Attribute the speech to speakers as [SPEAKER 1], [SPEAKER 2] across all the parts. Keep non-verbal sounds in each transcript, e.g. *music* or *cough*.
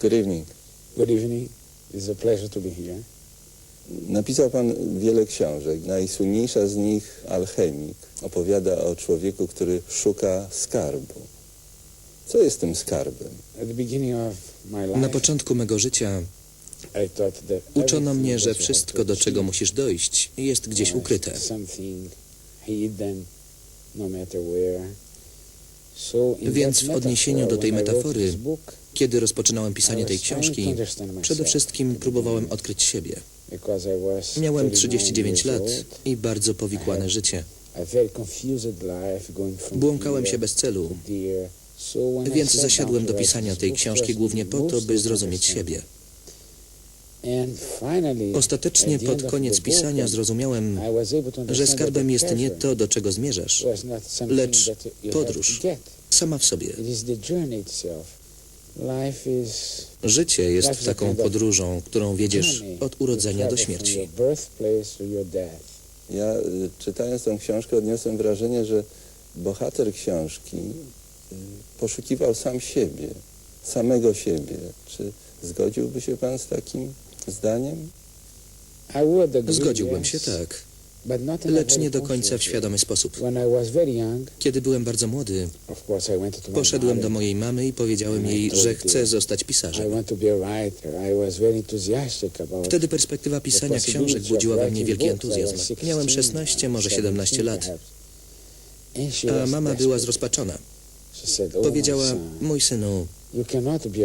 [SPEAKER 1] Good evening.
[SPEAKER 2] Good evening. It's a pleasure to be here.
[SPEAKER 1] Napisał pan wiele książek. Najsłynniejsza z nich Alchemik opowiada o człowieku, który szuka skarbu. Co jest tym skarbem?
[SPEAKER 2] At the beginning of my life,
[SPEAKER 3] Na początku mego życia uczono mnie, że wszystko, do czego musisz dojść, jest gdzieś ukryte. Więc w odniesieniu do tej metafory, Kiedy rozpoczynałem pisanie tej książki, przede wszystkim próbowałem odkryć siebie. Miałem
[SPEAKER 2] 39
[SPEAKER 3] 39
[SPEAKER 2] years
[SPEAKER 3] lat i bardzo powikłane życie. Błąkałem się bez celu, więc zasiadłem do pisania tej książki głównie po to, by zrozumieć siebie. Ostatecznie pod koniec pisania zrozumiałem, że skarbem jest nie to, do czego zmierzasz, lecz podróż. sama w sobie. Życie jest taką podróżą, którą wiedziesz od urodzenia do śmierci.
[SPEAKER 1] Ja y, czytając tę książkę odniosłem wrażenie, że bohater książki y, poszukiwał sam siebie, samego siebie. Czy zgodziłby się pan z takim zdaniem?
[SPEAKER 3] Zgodziłbym się tak, lecz nie do końca w świadomy sposób. Kiedy byłem bardzo młody, poszedłem do mojej mamy i powiedziałem jej, że chcę zostać pisarzem. Wtedy perspektywa pisania książek budziła we mnie wielki entuzjazm. Miałem 16, może 17 lat, a mama była zrozpaczona. Powiedziała, mój synu,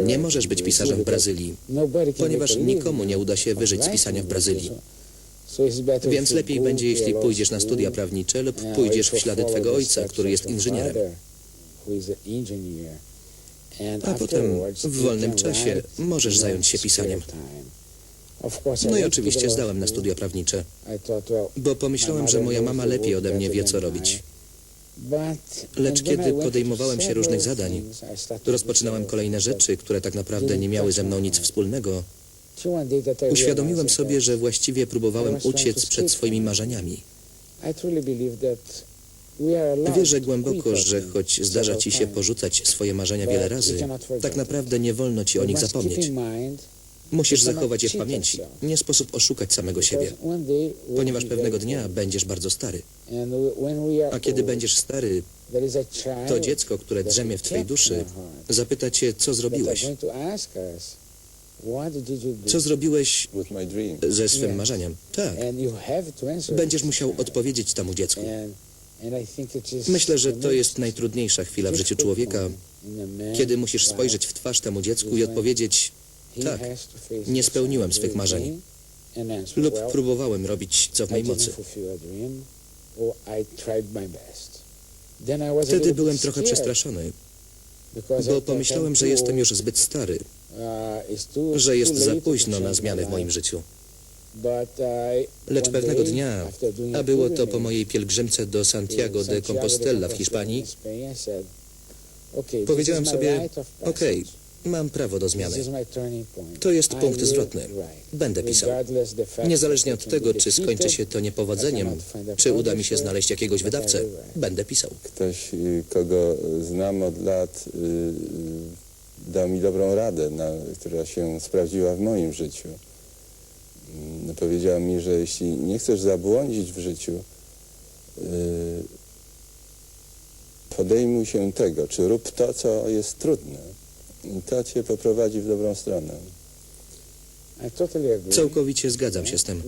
[SPEAKER 3] nie możesz być pisarzem w Brazylii, ponieważ nikomu nie uda się wyżyć z pisania w Brazylii. Więc lepiej będzie, jeśli pójdziesz na studia prawnicze lub pójdziesz w ślady twego ojca, który jest inżynierem. A potem w wolnym czasie możesz zająć się pisaniem. No i oczywiście zdałem na studia prawnicze, bo pomyślałem, że moja mama lepiej ode mnie wie, co robić.
[SPEAKER 2] Lecz kiedy podejmowałem się różnych zadań,
[SPEAKER 3] Rozpoczynałem kolejne rzeczy, które tak naprawdę nie miały ze mną nic wspólnego. Uświadomiłem sobie, że właściwie próbowałem uciec przed swoimi marzeniami. Wierzę głęboko, że choć zdarza ci się porzucać swoje marzenia wiele razy, tak naprawdę nie wolno ci o nich zapomnieć. Musisz zachować je w pamięci. Nie sposób oszukać samego siebie, ponieważ pewnego dnia będziesz bardzo stary. A kiedy będziesz stary, to dziecko, które drzemie w twojej duszy, zapyta cię, co zrobiłeś. Co zrobiłeś ze swym marzeniem? Tak, będziesz musiał odpowiedzieć temu dziecku. Myślę, że to jest najtrudniejsza chwila w życiu człowieka, kiedy musisz spojrzeć w twarz temu dziecku i odpowiedzieć, tak, nie spełniłem swych marzeń lub próbowałem robić co w mojej mocy. Wtedy byłem trochę przestraszony, bo pomyślałem, że jestem już zbyt stary, że jest za późno na zmiany w moim życiu. Lecz pewnego dnia, a było to po mojej pielgrzymce do Santiago de Compostela w Hiszpanii, powiedziałem sobie, okej, mam prawo do zmiany. To jest punkt zwrotny. Będę pisał. Niezależnie od tego, czy skończy się to niepowodzeniem, czy uda mi się znaleźć jakiegoś wydawcę, będę pisał.
[SPEAKER 1] Ktoś, y, kogo znam od lat, y, y, dał mi dobrą radę, na, która się sprawdziła w moim życiu. Mm, Powiedział mi, że jeśli nie chcesz zabłądzić w życiu, podejmuj się tego, czy rób to, co jest trudne. I to cię poprowadzi w dobrą stronę.
[SPEAKER 3] Całkowicie zgadzam się z tym.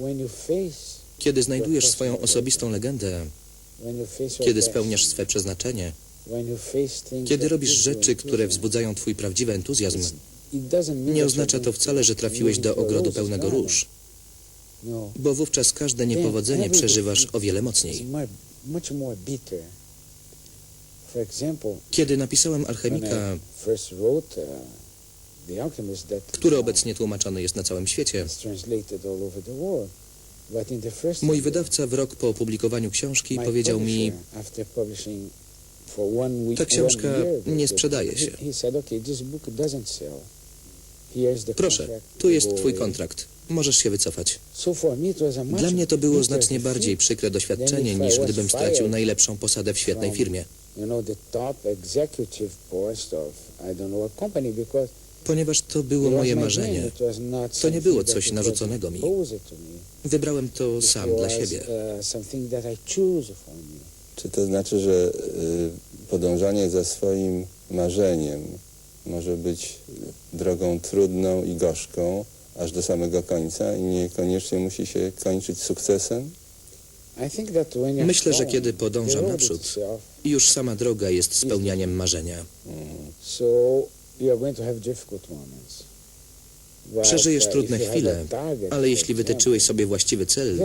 [SPEAKER 3] Kiedy znajdujesz swoją osobistą legendę, kiedy spełniasz swe przeznaczenie, kiedy robisz rzeczy, które wzbudzają twój prawdziwy entuzjazm, nie oznacza to wcale, że trafiłeś do ogrodu pełnego róż, bo wówczas każde niepowodzenie przeżywasz o wiele mocniej. Kiedy napisałem Alchemika, który obecnie tłumaczony jest na całym świecie, mój wydawca w rok po opublikowaniu książki powiedział mi, ta książka nie sprzedaje się. Proszę, tu jest twój kontrakt. Możesz się wycofać. Dla mnie to było znacznie bardziej przykre doświadczenie, niż gdybym stracił najlepszą posadę w świetnej firmie. Ponieważ to było moje marzenie. To nie było coś narzuconego mi. Wybrałem to sam dla siebie.
[SPEAKER 1] Czy to znaczy, że y, podążanie za swoim marzeniem może być drogą trudną i gorzką aż do samego końca i niekoniecznie musi się kończyć sukcesem?
[SPEAKER 3] Myślę, że kiedy podążam naprzód, już sama droga jest spełnianiem marzenia. Przeżyjesz trudne chwile, ale jeśli wytyczyłeś sobie właściwy cel,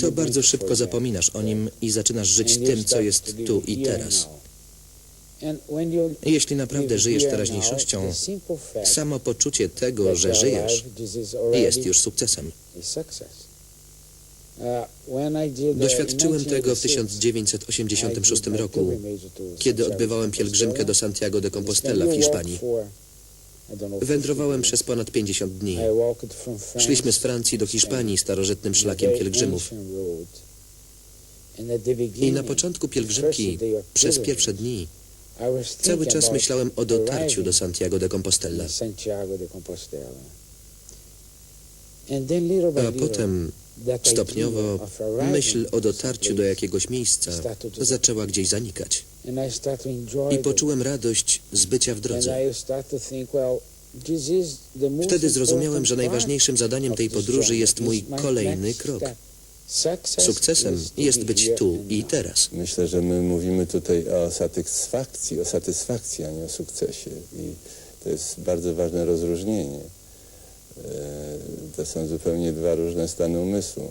[SPEAKER 3] to bardzo szybko zapominasz o nim i zaczynasz żyć tym, co jest tu i teraz. Jeśli naprawdę żyjesz teraźniejszością, samo poczucie tego, że żyjesz, jest już sukcesem. Doświadczyłem tego w 1986 roku, kiedy odbywałem pielgrzymkę do Santiago de Compostela w Hiszpanii. Wędrowałem przez ponad 50 dni. Szliśmy z Francji do Hiszpanii starożytnym szlakiem pielgrzymów. I na początku pielgrzymki, przez pierwsze dni, cały czas myślałem o dotarciu do Santiago de Compostela. A potem stopniowo myśl o dotarciu do jakiegoś miejsca zaczęła gdzieś zanikać. I poczułem radość z bycia w drodze. Wtedy zrozumiałem, że najważniejszym zadaniem tej podróży jest mój kolejny krok. Sukcesem jest być tu i teraz.
[SPEAKER 1] Myślę, że my mówimy tutaj o satysfakcji, o satysfakcji, a nie o sukcesie. I to jest bardzo ważne rozróżnienie. E, To są zupełnie dwa różne stany umysłu.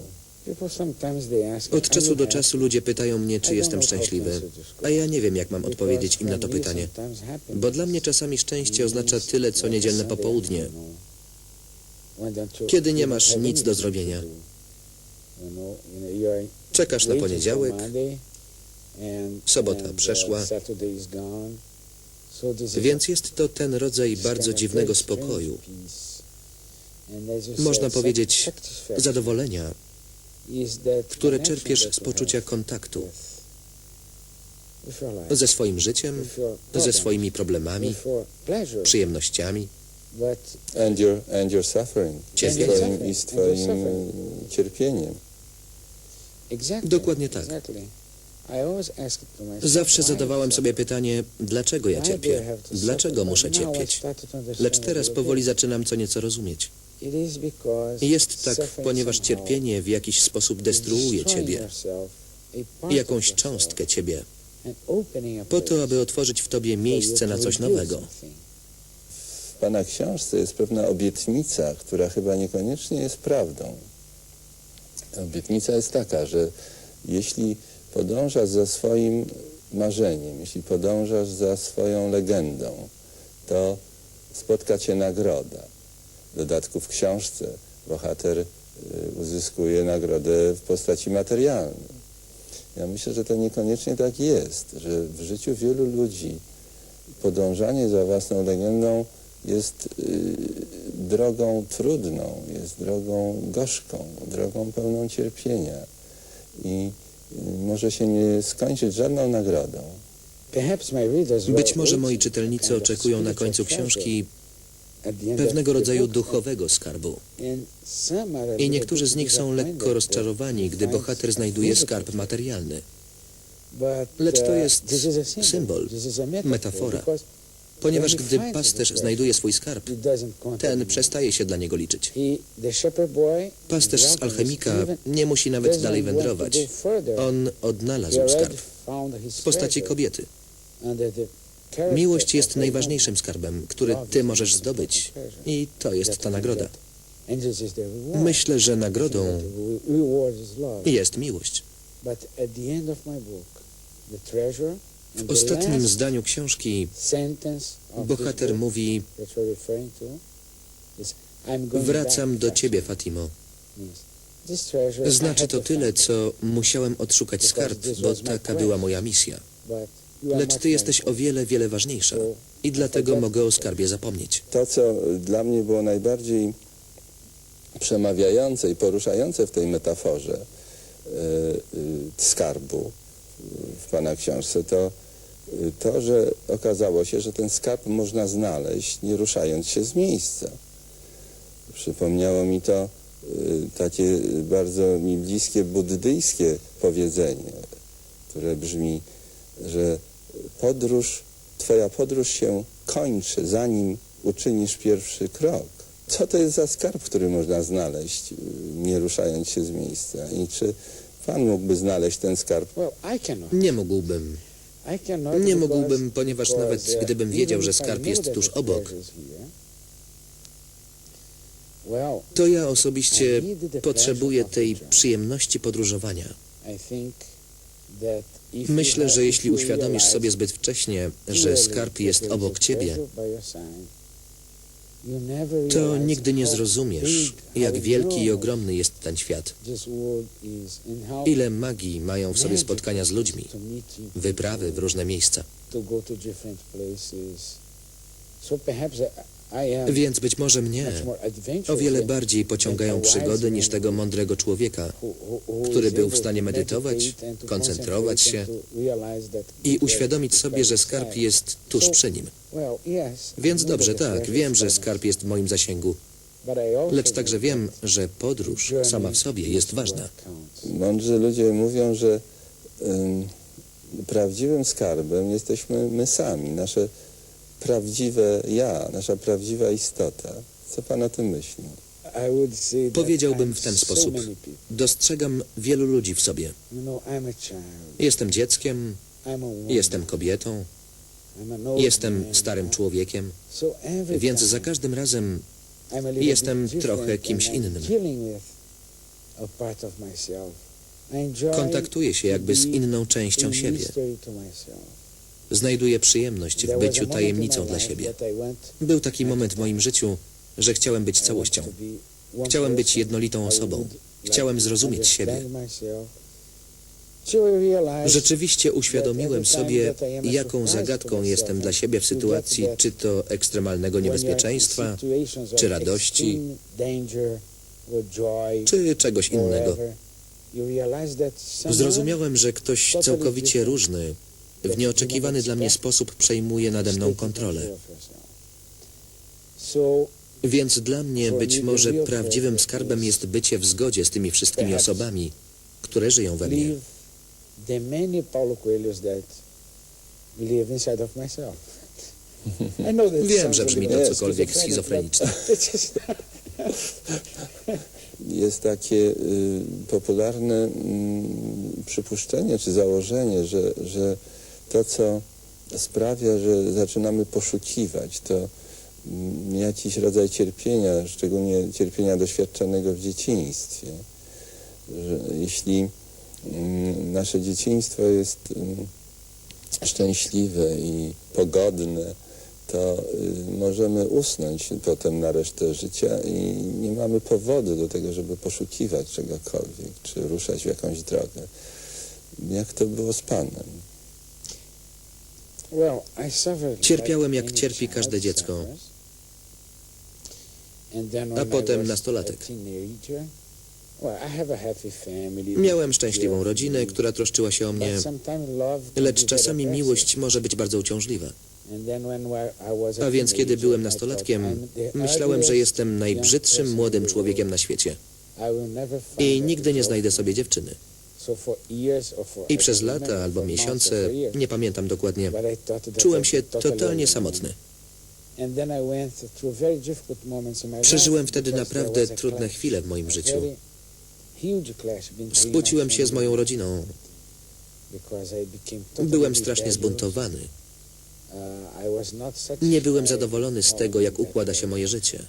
[SPEAKER 3] Od czasu do czasu ludzie pytają mnie, czy jestem szczęśliwy, a ja nie wiem, jak mam odpowiedzieć im na to pytanie. Bo dla mnie czasami szczęście oznacza tyle, co niedzielne popołudnie, kiedy nie masz nic do zrobienia. Czekasz na poniedziałek, sobota przeszła, więc jest to ten rodzaj bardzo dziwnego spokoju, można powiedzieć zadowolenia, które czerpiesz z poczucia kontaktu ze swoim życiem, ze swoimi problemami, przyjemnościami.
[SPEAKER 1] And your, and your suffering. I z
[SPEAKER 3] Cierpienie.
[SPEAKER 1] twoim, I z twoim cierpieniem.
[SPEAKER 3] Dokładnie tak. Zawsze zadawałem sobie pytanie, dlaczego ja cierpię? Dlaczego muszę cierpieć? Lecz teraz powoli zaczynam co nieco rozumieć. Jest tak, ponieważ cierpienie w jakiś sposób destruuje ciebie, jakąś cząstkę ciebie, po to, aby otworzyć w tobie miejsce na coś nowego.
[SPEAKER 1] W Pana książce jest pewna obietnica, która chyba niekoniecznie jest prawdą. Obietnica jest taka, że jeśli podążasz za swoim marzeniem, jeśli podążasz za swoją legendą, to spotka cię nagroda. W dodatku w książce bohater y, uzyskuje nagrodę w postaci materialnej. Ja myślę, że to niekoniecznie tak jest, że w życiu wielu ludzi podążanie za własną legendą jest y, drogą trudną, jest drogą gorzką, drogą pełną cierpienia i y, może się nie skończyć żadną nagrodą.
[SPEAKER 3] Być może moi czytelnicy oczekują na końcu książki pewnego rodzaju duchowego skarbu. I niektórzy z nich są lekko rozczarowani, gdy bohater znajduje skarb materialny. Lecz to jest symbol, metafora, ponieważ gdy pasterz znajduje swój skarb, ten przestaje się dla niego liczyć. Pasterz z alchemika nie musi nawet dalej wędrować. On odnalazł skarb w postaci kobiety. Miłość jest najważniejszym skarbem, który ty możesz zdobyć i to jest ta nagroda. Myślę, że nagrodą jest miłość. W ostatnim zdaniu książki bohater mówi Wracam do ciebie, Fatimo. Znaczy to tyle, co musiałem odszukać skarb, bo taka była moja misja. Lecz ty jesteś o wiele, wiele ważniejsza. I dlatego mogę o skarbie zapomnieć.
[SPEAKER 1] To, co dla mnie było najbardziej przemawiające i poruszające w tej metaforze y, y, skarbu w Pana książce, to y, to, że okazało się, że ten skarb można znaleźć, nie ruszając się z miejsca. Przypomniało mi to takie bardzo mi bliskie buddyjskie powiedzenie, które brzmi, że podróż, twoja podróż się kończy, zanim uczynisz pierwszy krok. Co to jest za skarb, który można znaleźć, y, nie ruszając się z miejsca? I czy Pan mógłby znaleźć ten skarb?
[SPEAKER 3] Nie mógłbym. Nie mógłbym, ponieważ nawet gdybym wiedział, że skarb jest tuż obok, to ja osobiście potrzebuję tej przyjemności podróżowania. Myślę, że jeśli uświadomisz sobie zbyt wcześnie, że skarb jest obok ciebie, to nigdy nie zrozumiesz, jak wielki i ogromny jest ten świat. Ile magii mają w sobie spotkania z ludźmi, wyprawy w różne miejsca. Więc być może mnie o wiele bardziej pociągają przygody niż tego mądrego człowieka, który był w stanie
[SPEAKER 4] to
[SPEAKER 3] medytować, koncentrować się i uświadomić sobie, że skarb jest tuż przy nim. Więc dobrze, tak, wiem, że skarb jest w moim zasięgu, lecz także wiem, że podróż sama w sobie jest ważna.
[SPEAKER 1] Mądrzy ludzie mówią, że ym, prawdziwym skarbem jesteśmy my sami, nasze prawdziwe ja, nasza prawdziwa istota. Co Pan o tym myśli?
[SPEAKER 3] Powiedziałbym w ten sposób. Dostrzegam wielu ludzi w sobie. Jestem dzieckiem, jestem kobietą, jestem starym człowiekiem, więc za każdym razem jestem trochę kimś innym. kontaktuję się jakby z inną częścią siebie. Znajduję przyjemność w byciu tajemnicą dla siebie. Był taki moment w moim życiu, że chciałem być całością. Chciałem być jednolitą osobą. Chciałem zrozumieć siebie. Rzeczywiście uświadomiłem sobie, jaką zagadką jestem dla siebie w sytuacji czy to ekstremalnego niebezpieczeństwa, czy radości, czy czegoś innego. Zrozumiałem, że ktoś całkowicie różny, w nieoczekiwany dla mnie sposób przejmuje nade mną kontrolę. Więc dla mnie być może prawdziwym skarbem jest bycie w zgodzie z tymi wszystkimi osobami, które żyją we mnie. Wiem, że brzmi *laughs* to
[SPEAKER 1] Jest.
[SPEAKER 3] cokolwiek schizofreniczne.
[SPEAKER 1] Jest takie y, popularne mm, przypuszczenie czy założenie, że, że to, co sprawia, że zaczynamy poszukiwać, to mm, jakiś rodzaj cierpienia, szczególnie cierpienia doświadczonego w dzieciństwie. Że jeśli mm, nasze dzieciństwo jest mm, szczęśliwe i pogodne, to y, możemy usnąć potem na resztę życia i nie mamy powodu do tego, żeby poszukiwać czegokolwiek, czy ruszać w jakąś drogę. Jak to było z Panem?
[SPEAKER 3] Cierpiałem, jak cierpi każde dziecko. A potem nastolatek. Miałem szczęśliwą rodzinę, która troszczyła się o mnie, lecz czasami miłość może być bardzo uciążliwa.
[SPEAKER 4] a
[SPEAKER 3] więc kiedy byłem nastolatkiem, myślałem, że jestem najbrzydszym młodym człowiekiem na świecie
[SPEAKER 4] I
[SPEAKER 3] nigdy nie znajdę sobie dziewczyny. I przez lata albo miesiące, nie pamiętam dokładnie, czułem się totalnie samotny. Przeżyłem wtedy naprawdę trudne chwile w moim życiu. Skłóciłem się z moją rodziną. Byłem strasznie zbuntowany.
[SPEAKER 4] Uh,
[SPEAKER 3] Nie byłem zadowolony z tego, jak układa się
[SPEAKER 4] was.
[SPEAKER 3] moje życie.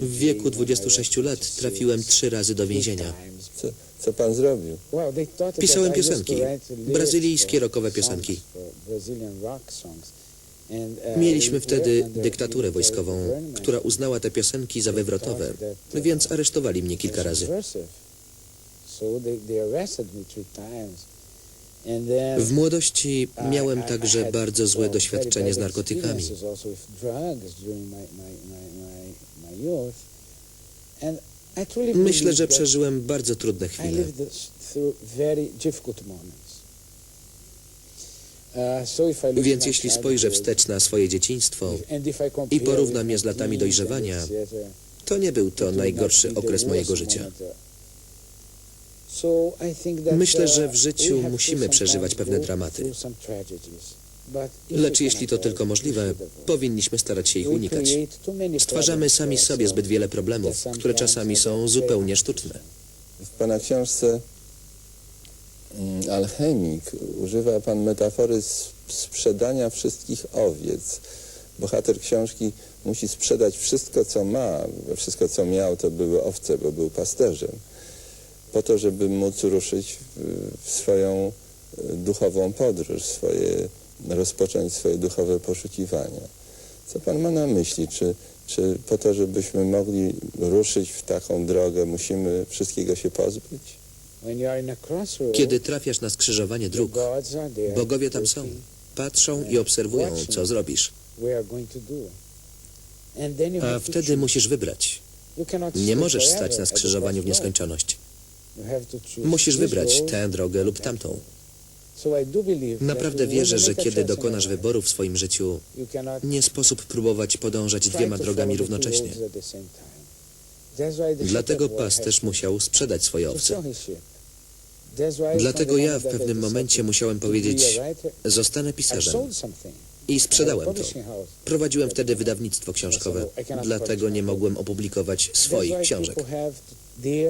[SPEAKER 3] W wieku
[SPEAKER 4] jail when I
[SPEAKER 3] 26
[SPEAKER 4] was
[SPEAKER 3] lat
[SPEAKER 4] 26,
[SPEAKER 3] trafiłem trzy razy do więzienia.
[SPEAKER 1] Co, co Pan zrobił?
[SPEAKER 3] Pisałem piosenki, brazylijskie rockowe piosenki.
[SPEAKER 4] uh,
[SPEAKER 3] Mieliśmy wtedy dyktaturę wojskową, która uznała te piosenki za wywrotowe,
[SPEAKER 4] uh,
[SPEAKER 3] więc aresztowali mnie kilka razy. W młodości
[SPEAKER 4] I-
[SPEAKER 3] miałem także bardzo złe doświadczenie z narkotykami. Myślę, że przeżyłem bardzo trudne chwile.
[SPEAKER 4] Uh,
[SPEAKER 3] Więc jeśli spojrzę wstecz na swoje dzieciństwo,
[SPEAKER 4] I
[SPEAKER 3] porównam je z latami dojrzewania, to nie był to najgorszy okres mojego życia.
[SPEAKER 4] uh,
[SPEAKER 3] Myślę, że
[SPEAKER 4] uh,
[SPEAKER 3] w życiu
[SPEAKER 4] have to
[SPEAKER 3] musimy przeżywać pewne dramaty. Lecz jeśli to tylko
[SPEAKER 4] we
[SPEAKER 3] możliwe, powinniśmy starać się ich unikać. Stwarzamy sami sobie zbyt wiele problemów, które czasami są zupełnie sztuczne.
[SPEAKER 1] W pana książce mm, Alchemik używa pan metafory sprzedania wszystkich owiec. Bohater książki musi sprzedać wszystko, co ma. Wszystko, co miał, to były owce, bo był pasterzem. Po to, żeby móc ruszyć w, w swoją e, duchową podróż, swoje, rozpocząć swoje duchowe poszukiwania. Co pan ma na myśli? Czy, czy po to, żebyśmy mogli ruszyć w taką drogę, musimy wszystkiego się pozbyć?
[SPEAKER 3] Kiedy trafiasz na skrzyżowanie dróg, bogowie tam są, patrzą i obserwują, co zrobisz. A wtedy musisz wybrać. Nie możesz stać na skrzyżowaniu w nieskończoność. Musisz wybrać tę drogę lub tamtą. Naprawdę wierzę, że kiedy dokonasz wyboru w swoim życiu, nie sposób próbować podążać dwiema drogami równocześnie. Dlatego pasterz musiał sprzedać swoje owce. Dlatego ja w pewnym momencie musiałem powiedzieć, zostanę pisarzem. I sprzedałem to. Prowadziłem wtedy wydawnictwo książkowe, dlatego nie mogłem opublikować swoich książek.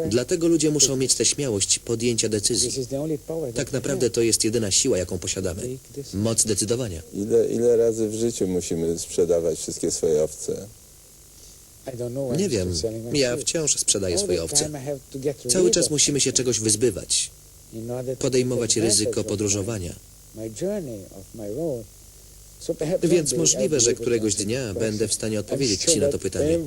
[SPEAKER 3] Dlatego ludzie muszą mieć tę śmiałość podjęcia decyzji. Tak naprawdę to jest jedyna siła, jaką posiadamy. Moc decydowania.
[SPEAKER 1] Ile, ile razy w życiu musimy sprzedawać wszystkie swoje owce?
[SPEAKER 3] Nie wiem, ja wciąż sprzedaję swoje owce. Cały czas musimy się czegoś wyzbywać, podejmować ryzyko podróżowania. Więc możliwe, że któregoś dnia będę w stanie odpowiedzieć Ci na to pytanie.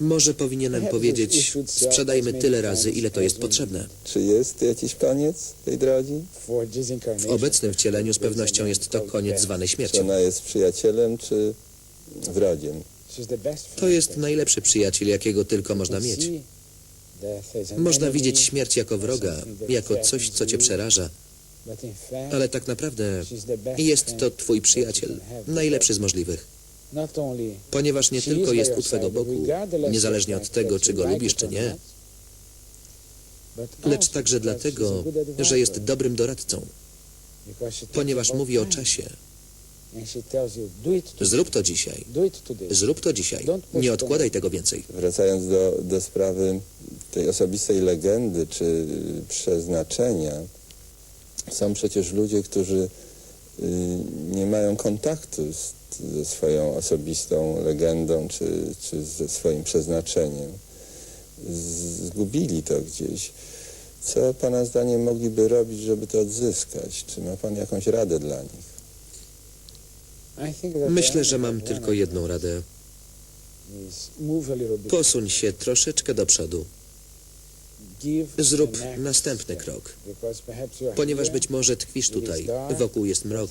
[SPEAKER 3] Może powinienem powiedzieć, sprzedajmy tyle razy, ile to jest potrzebne.
[SPEAKER 1] Czy jest jakiś koniec tej
[SPEAKER 4] this
[SPEAKER 3] W obecnym wcieleniu z pewnością jest to koniec zwany
[SPEAKER 1] Czy
[SPEAKER 3] śmiercią.
[SPEAKER 1] ona jest przyjacielem, czy wrogiem?
[SPEAKER 3] To jest najlepszy przyjaciel, jakiego tylko można mieć. Można widzieć śmierć jako wroga, jako coś, co cię przeraża, ale tak naprawdę jest to twój przyjaciel, najlepszy z możliwych, ponieważ nie tylko jest u twego boku, niezależnie od tego, czy go lubisz, czy nie, lecz także dlatego, że jest dobrym doradcą, ponieważ mówi o czasie. Zrób to dzisiaj, zrób to dzisiaj, nie odkładaj tego więcej.
[SPEAKER 1] Wracając do, do sprawy tej osobistej legendy czy przeznaczenia, są przecież ludzie, którzy nie mają kontaktu z, ze swoją osobistą legendą czy, czy ze swoim przeznaczeniem. Zgubili to gdzieś. Co Pana zdaniem mogliby robić, żeby to odzyskać? Czy ma Pan jakąś radę dla nich?
[SPEAKER 3] Myślę, że mam tylko jedną radę. Posuń się troszeczkę do przodu. Zrób następny krok, ponieważ być może tkwisz tutaj, wokół jest mrok,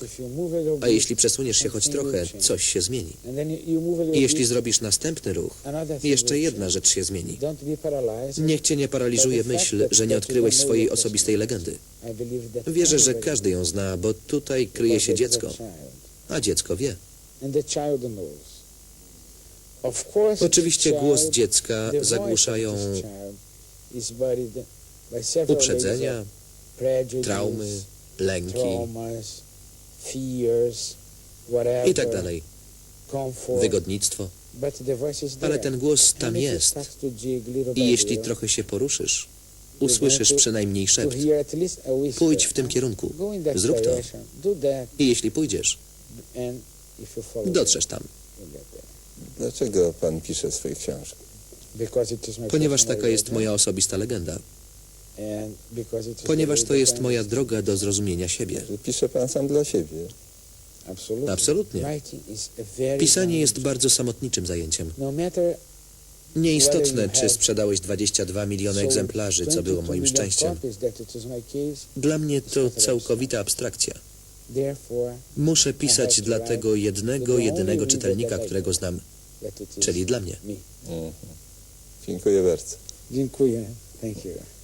[SPEAKER 4] a
[SPEAKER 3] jeśli przesuniesz się choć trochę, coś się zmieni. I jeśli zrobisz następny ruch, jeszcze jedna rzecz się zmieni. Niech cię nie paraliżuje myśl, że nie odkryłeś swojej osobistej legendy. Wierzę, że każdy ją zna, bo tutaj kryje się dziecko, a dziecko wie. Oczywiście głos dziecka zagłuszają uprzedzenia, traumy, lęki i tak dalej, wygodnictwo. Ale ten głos tam jest i jeśli trochę się poruszysz, usłyszysz przynajmniej szept. Pójdź w tym kierunku, zrób to. I jeśli pójdziesz, dotrzesz tam.
[SPEAKER 1] Dlaczego Pan pisze swoje książki?
[SPEAKER 3] Ponieważ taka jest moja osobista legenda. Ponieważ to jest moja droga do zrozumienia siebie.
[SPEAKER 1] Pisze Pan sam dla siebie.
[SPEAKER 3] Absolutnie. Pisanie jest bardzo samotniczym zajęciem.
[SPEAKER 4] No
[SPEAKER 2] Nieistotne, czy sprzedałeś 22 miliony egzemplarzy, co było moim szczęściem. Dla mnie to całkowita abstrakcja. Muszę pisać dla tego jednego, jedynego czytelnika, którego znam, czyli dla mnie.
[SPEAKER 1] Dziękuję bardzo.
[SPEAKER 3] Dziękuję. Thank you.